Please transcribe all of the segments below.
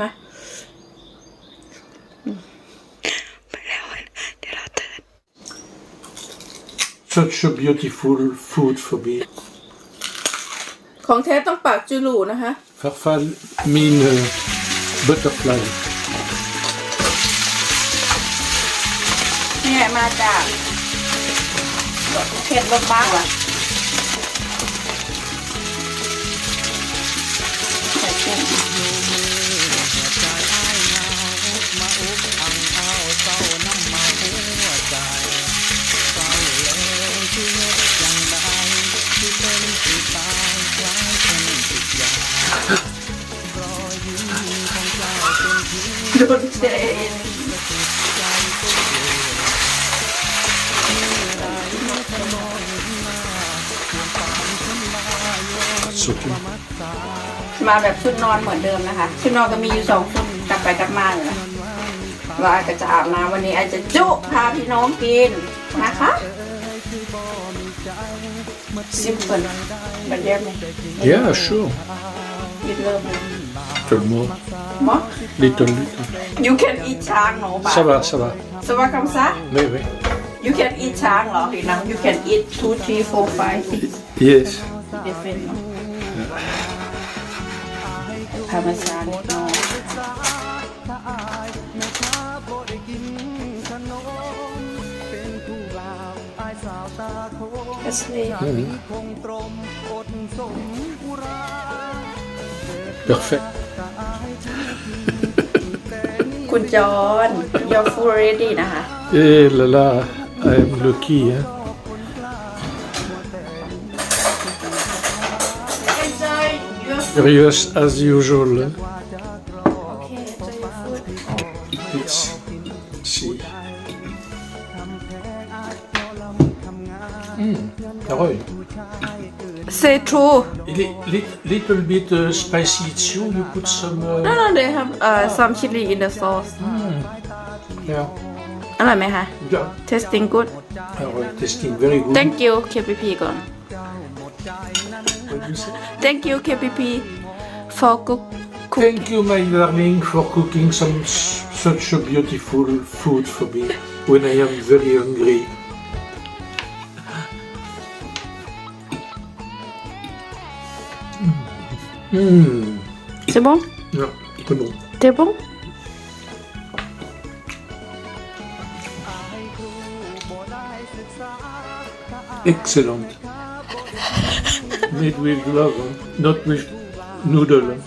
มาไปแล้วเดี๋ยวเราเตือน Such a beautiful food for me. ของแท้ต้องปากจูรูนะคะ Farfal mean uh, butterfly. เนี่ยมาจากเผ็ดลมบ้างว่ะ นเชน So cute. มาแบบชุดนอนเหมือนเดิมนะคะ ชุดนอนก็มีอยู่สองชุดกลับไปกลับมาเลยนะว่าอาจก็จะอาบน้ำวันนี้อาจจะจุพาพี่น้องกินนะคะซิมเปิลบันเดียวไหม Yeah, sure. ยิดเริ่ มเลย Little more. มอ Little, little. you can eat ช้างเนาะบ้า Ça va, ça va. สวัสดีคำซะ Oui, oui. you can eat ช้างเหรอพี่น้อง you can eat two three four five six Yes. different เนาะธรรมชาติเนาะ Parfait. คุณจอน your food ready นะคะ Eh là là, I'm lucky. Hein? enjoy your Curious as usual. Hein? okay enjoy your food It's see. Mm. Roy, say true it is lit- little bit uh, spicy. It's you. You put some. no Uh, no they have uh, some chili in the sauce yeah. อร่อยไหมคะ Yeah. tasting good Ah, ouais, tasting very good. thank you KPP ก่อน What do you say? thank you KPP for cook cook Thank you, my darling, for cooking some s- such a beautiful food for me when I am very hungry. Mmh. C'est bon Non, c'est bon. T'es bon Excellent. Made with love, not with noodle.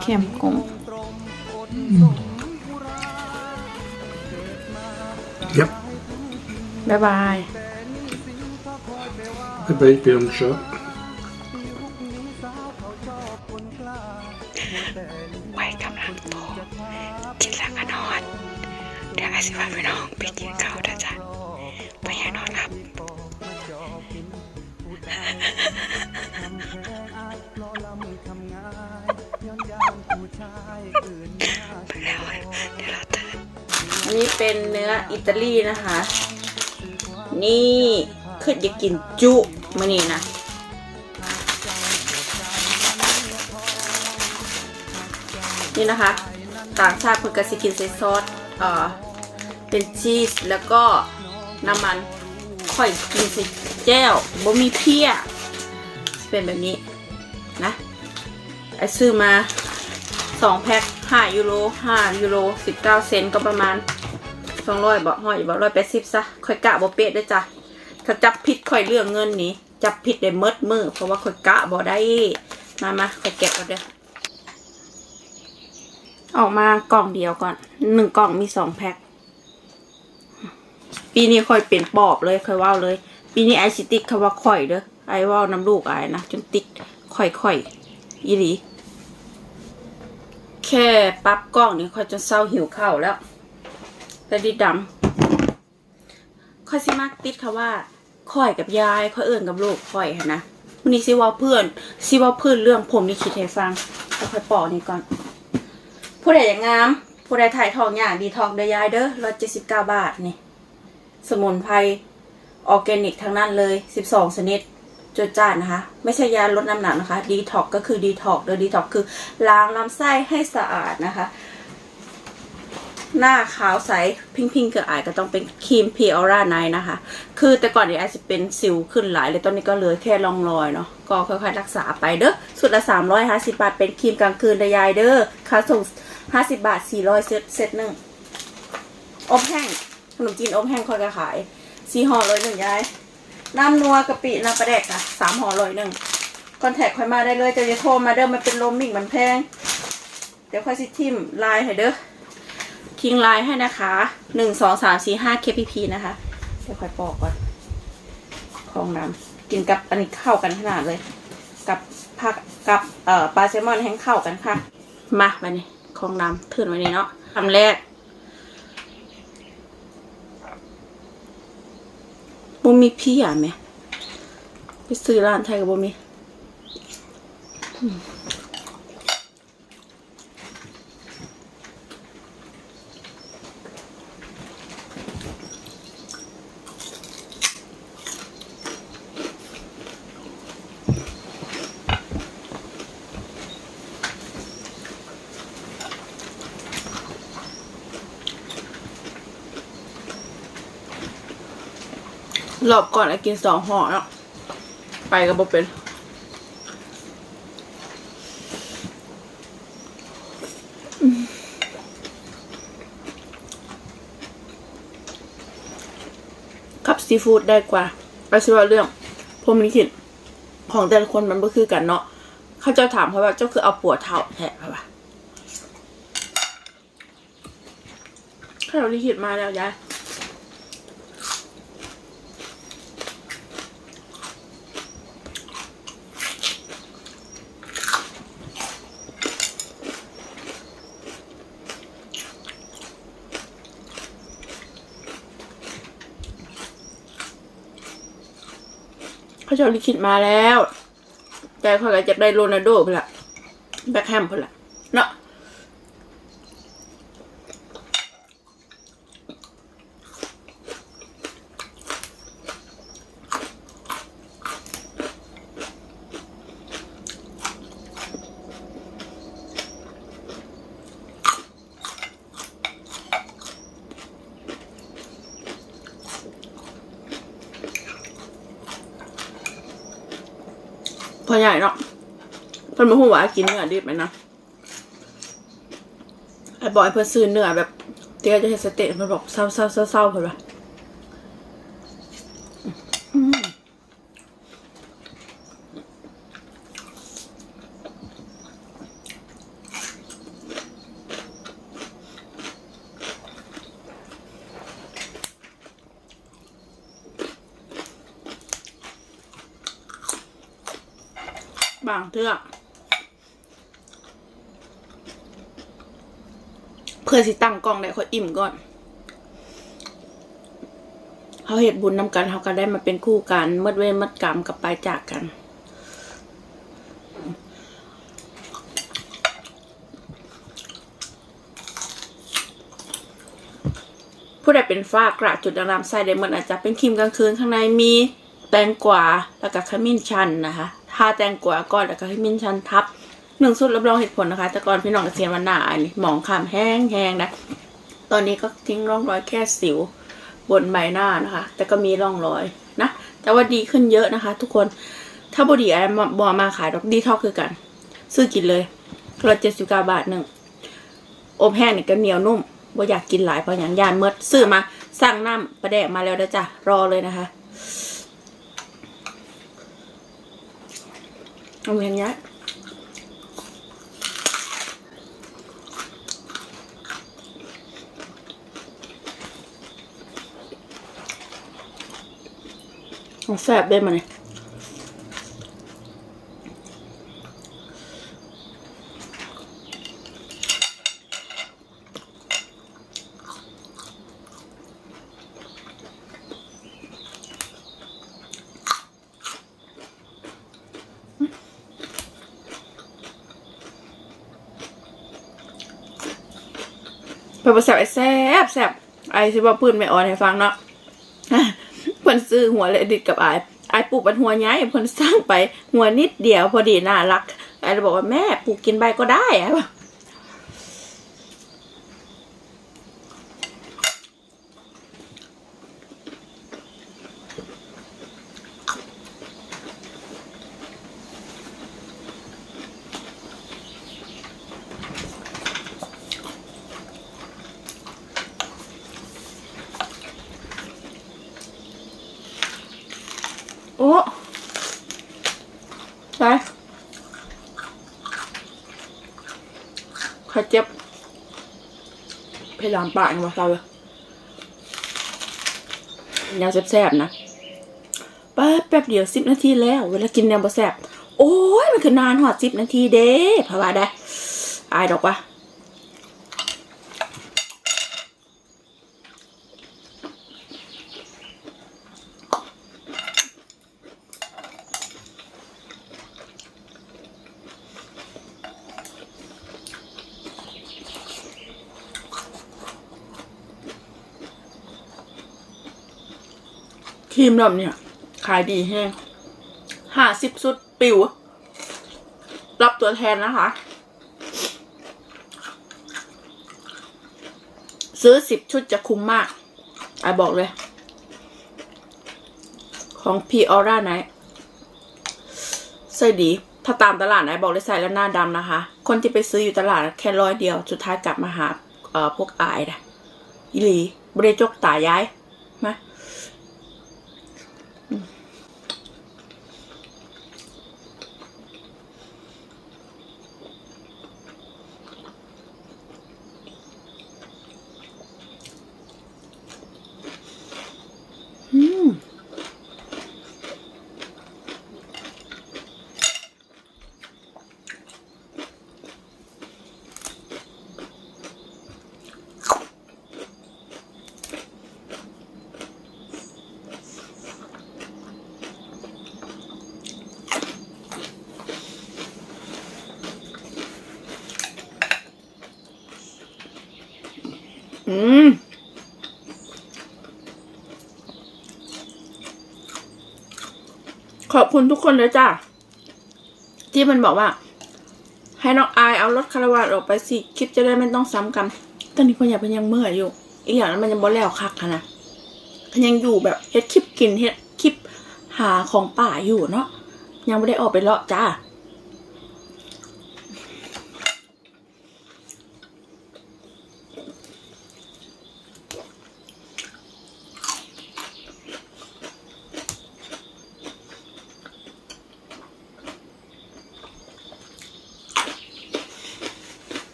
Kemkom. Mm. Yep. Bye bye. Bye bye, Pyongsa. อนอันนี้เป็นเนื้ออิตาลีนะคะ นี่คือจะกินจุมานี่นะนี่นะคะ ต่างชาติเพิ่นก็สิกินใส่ซอสเอ่อเป็นชีสแล้วก็น้ำมันค่อยกินใส่แจ้วบ่มีเพี้ย เป็นแบบนี้นะไอซื้อมา 2แพ็ค5ยูโร5ยูโร19 เซนต์ก็ประมาณ 200บ่ห้อยบ่180ซะค่อยกะบ่เป๊ะเด้จ้ะถ้าจับผิดค่อยเรื่องเงินนี้ จับผิดได้เมิดมือ เพราะว่าค่อยกะบ่ได้ มามาค่อยแกะก่อนเด้อออกมากล่องเดียวก่อนหนึ่งกล่องมีสองแพ็คปีนี้ค่อยเป็นปอบเลยค่อยว้าเลย ปีนี้ไอซิติกคำว่าข่อยเด้อไอว้าน้ำลูกไอนะจนติดข่อยข่อยๆอีหลี แค่ปรั๊บกล้องนี่ค่อยจนเศร้าหิวข้าวแล้วแล้วดิดำค่อยสิมากติดคำว่าข่อยกับยายค่อยเอื่นกับลูกข่อยนะวันนี้สิว่าเพื่อนสิว่าเพื่อนเรื่องผมนี่คิดให้ฟังแล้วค่อยปอกนี่ก่อน ผู้ใดอย่างงาม ผู้ใดถ่ายทองอย่างดีทองได้ยายเด้อร้อยเจ็ดสิบเก้าบาทนี่ สมุนไพรออร์แกนิกทั้งนั้นเลยสิบสองชนิด จดจ้านนะคะ ไม่ใช่ยาลดน้ำหนักนะคะดีท็อกก็คือดีท็อกโดยดีท็อกคือล้างลำไส้ให้สะอาดนะคะ หน้าขาวใสพิงพิงเกลืออายก็ต้องเป็นครีมพีออร่าไนนะคะ คือแต่ก่อนเนี่ยอาจจะเป็นสิวขึ้นหลายเลยตอนนี้ก็เหลือแค่รองรอยเนาะก็ค่อยๆรักษาไปเด้อสุดละ350บาทเป็นครีมกลางคืนระยายเด้อค่าส่ง50บาท400เซตเซตหนึ่งอบแห้งขนมจีนอบแห้งค่อยก็ขายสี่ห่อร้อยหนึ่งยาย น้ำนัวกะปิน้ำปลาแดกอะสามห่อร้อยหนึ่งคอนแทคค่อยมาได้เลยจะจะโทรมาเด้อมันเป็นโรมมิ่งมันแพง เดี๋ยวค่อยสิทิมไลน์ให้เด้อคิงไลน์ให้นะคะหนึ่งสองสามสี่ห้า kpp นะคะ เดี๋ยวค่อยปอกก่อนของน้ำกินกับอันนี้เข้ากันขนาดเลย กับผักกับเอ่อปลาแซลมอนแห้งเข้ากันค่ะ มาไปนี่ของน้ำถืนไว้นี่เนาะคำแรก บ่มีพี่อะแม่ไปซื้อร้านไทยกับบ่มี รอบก่อนอะกินสองห่อเนะไปกับบ่เป็นกับซีฟู้ดได้กว่าเอาสิว่าเรื่องพรมลิขิตของแต่ละคนมันก็คือกันเนาะเขาจ้าถามเขาว่าเจ้าคือเอาปัวเท่าแท้เขาว่าข้าวลิขิตมาแล้วยาย เขาเจ้าลิขิตมาแล้ว แต่เขาก็จะได้โรนัลโดไปละแบ็คแฮมไปละเนาะ อใหญ่เนาะเพิ่นมาหัวากินเนื้อดิบไหมนะไอ้บอยเพิ่อซื้อเนื้อแบบเตี้ยจะเห็นสเต็กมันบอกเศร้าเศร้าเศร้าเศร้าเพิ่นว่า บางเทื่อเพื่อสิตั้งกล้องได้ค่อยอิ่มก่อนเขาเห็ดบุญนำกันเขาก็ได้มาเป็นคู่กันเมื่อเว้นเมื่อกรรมกับไปจากกันผู้ใดเป็นฝ้ากระจุดด่างๆใส่ได้เหมือนอาจจะเป็นครีมกลางคืนข้างในมีแตงกวาแล้วก็ขมิ้นชันนะคะ ทาแตงกวาก่อนแล้วก็ขมิ้นชันทับหนึ่งสุดรับรองเหตุผลนะคะ แต่ก่อนพี่น้องเกษียณวันหนาอันนี้หมองคำแห้งแห้งนะ ตอนนี้ก็ทิ้งร่องรอยแค่สิวบนใบหน้านะคะ แต่ก็มีร่องรอยนะ แต่ว่าดีขึ้นเยอะนะคะ ทุกคน ถ้าบดีอะไรบอมาขายดอกดีท็อกคือกัน ซื้อกินเลยร้อยเจ็ดสิบเก้าบาทหนึ่งอบแห้งเนี่ยก็เหนียวนุ่มว่าอยากกินหลายเพราะอย่างยานเมื่อซื้อมาสั่งน้ำประแดกมาแล้วเด้อจ้ะรอเลยนะคะ เอาอย่างเงี้ยแซ่บได้มาเนี่ย บแซ่บไอ้แซ่บแซบไอ้สิว่าปืนไม่อ่อนให้ฟังเนาะเพิ่นซื้อหัวเลยดิดกับไอ้ไอ้ปลูกเป็นหัวย้ายเพิ่นสร้างไปหัวนิดเดียวพอดีน่ารักไอ้บอกว่าแม่ปลูกกินใบก็ได้ไอ้บอก โอ้ไปข้าเจ็บ เพลามปากนะวะเราเลยแนวแซ่บๆนะแป๊บแป๊บเดียวสิบนาทีแล้ว เวลากินแนวบะแซ่บโอ้ยมันคือนานหอดสิบนาทีเด้เพราะว่าได้อายดอกวะ ครีมแบบเนี่ยขายดีแห้งห้าสิบสุดปิว รับตัวแทนนะคะ ซื้อสิบชุดจะคุ้มมากไอบอกเลย ของพีออร่าไนใส่ดี ถ้าตามตลาดไหนบอกเลยใส่แล้วหน้าดำนะคะ คนที่ไปซื้ออยู่ตลาดแค่ร้อยเดียว สุดท้ายกลับมาหาเอ่อพวกอายนะอีหลีบริจกตาย้ายมา อืมขอบคุณทุกคนเลยจ้าที่มันบอกว่า ให้น้องอายเอารถคาราวานออกไปสิคลิปจะได้ไม่ต้องซ้ำกันตอนนี้เพ่นอยากเป็นยังเมื่อยอยู่ อีกอย่างนั้นมันยังบ่แล้วคักค่ะนะเพิ่นยังอยู่แบบเฮ็ดคลิปกินเฮ็ดคลิปหาของป่าอยู่เนาะยังไม่ได้ออกไปเลาะจ้า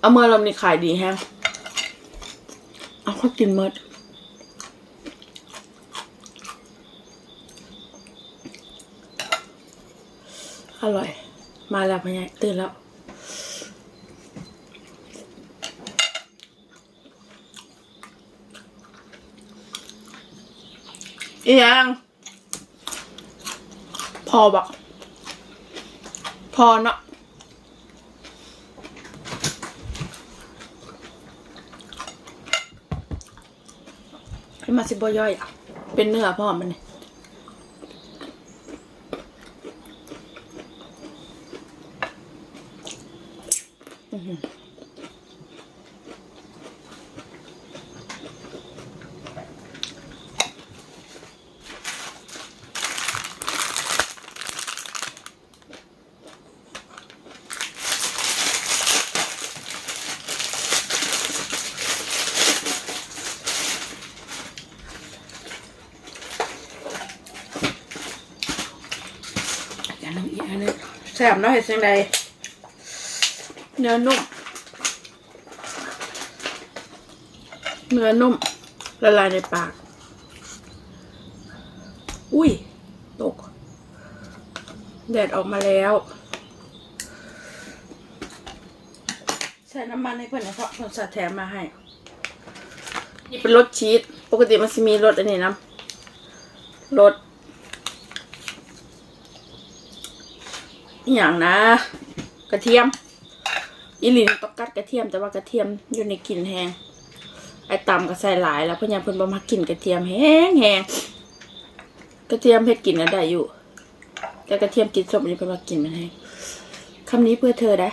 เอาเมื่อเรานี่ขายดีแฮงเอาเขากินเมดอร่อย มาแล้วพะยายตื่นแล้ว อียัง พอบอกพอเนาะ ให้มาสิบย่อยอะเป็นเนื้อพ่อมันนี่ยอื้อหืออย่านึงอีกอันนึงแซ่บเนาะเห็ดเสียงใดเนื้อนุ่ม เนื้อนุ่ม ละลายในปาก อุ้ย ตก แดดออกมาแล้ว ใส่น้ำมันให้เพื่อนนะเพราะคนสัตว์แถมมาให้ นี่เป็นรสชีส ปกติมันจะมีรสอันนี้นะรส อหย่างนะ กระเทียมอีหลินต้องกัดกระเทียมแต่ว่ากระเทียมอยู่ในกลิ่นแห้งไอ้ตำก็ใส่หลายแล้วเพื่อนยังเพิ่นบ่มากินกระเทียมแห้งแห้งกระเทียมเผ็ดกินก็ได้อยู่ แต่กระเทียมกินสดมันเป็นว่ากินมันแห้คำนี้เพื่อเธอได้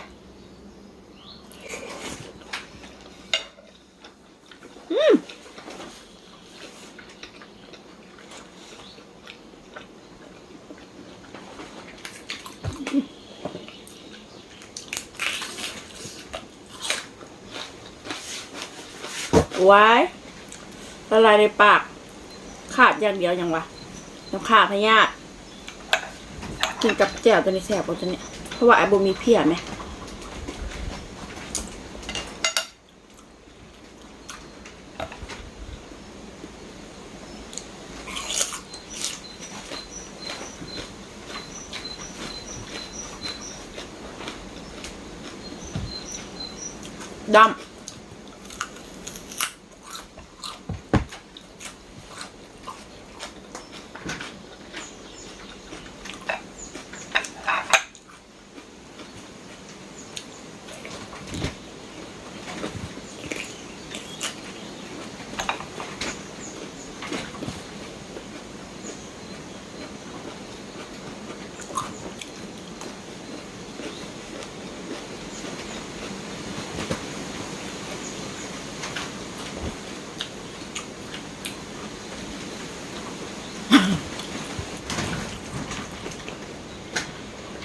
ไว้ายละลายในปาก ขาดอย่างเดียวยังวะน้ำขาดพยาธิกินกับแจ่วตัวนี้แสบกว่าตัวนี้เพราะว่าไอ้บมีเพียไหมดำ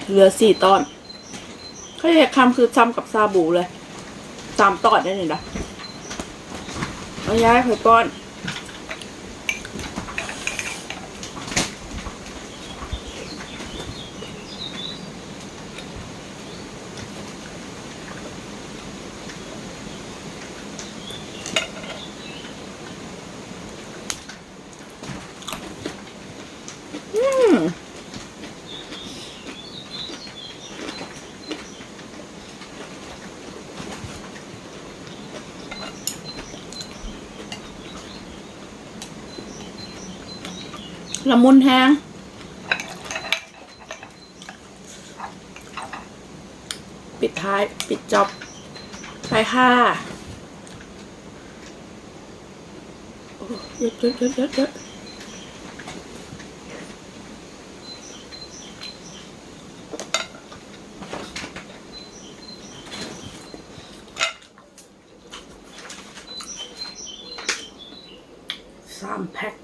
เหลือสี่ตอนเขาจะคำคือซ้ำกับซาบูเลยสามตอนได้เลยนะเอาย้ายไปป้อน อืม ละมุนแฮงปิดท้าย ปิดจอบไปค่ะเยอะเยอะเยอะเยอะเยอะสามแพ็ค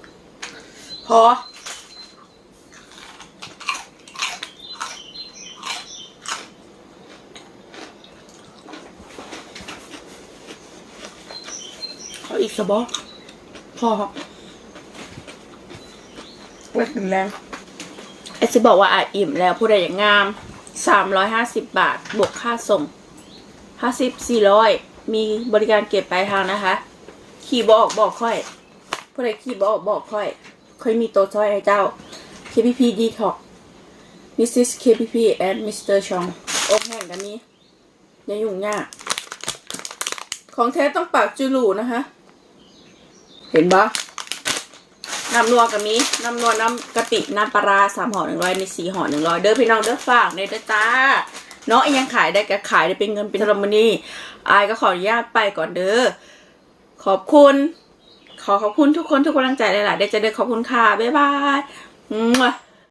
พอ เอาอีก สบอพอเล็กแรงไอซิบอกว่าอะอิ่มแล้วผู้ใดอย่างงามสามร้อยห้าสิบบาท บวกค่าส่งห้าสิบสี่ร้อยมีบริการเก็บปลายทางนะคะ ขี่บอกบอกค่อย ผู้ใดขี่บอกบอกค่อย ค่อยมีตัวช่วยให้เจ้า KPP Detox Mrs KPP and Mr. Chong อกแห่งกันนี้อย่ายุ่งยากของแท้ต้องปากจูหลูนะคะ เห็นปะน้ำนัวกับนี้น้ำนัวน้ำกะปิน้ำปลาราสามห่อหนึ่งร้อยในสี่ห่อหนึ่งร้อยเด้อพี่น้องเด้อฝากในเด้อจ้าเนาะยังขายได้ก็ขายได้เป็นเงินเป็นธรรมนีอายก็ขออนุญาตไปก่อนเด้อขอบคุณ ขอขอบคุณทุกคนทุกกำลังใจเลยล่ะเดี๋ยวจะเด้อขอบคุณค่ะบ๊ายบาย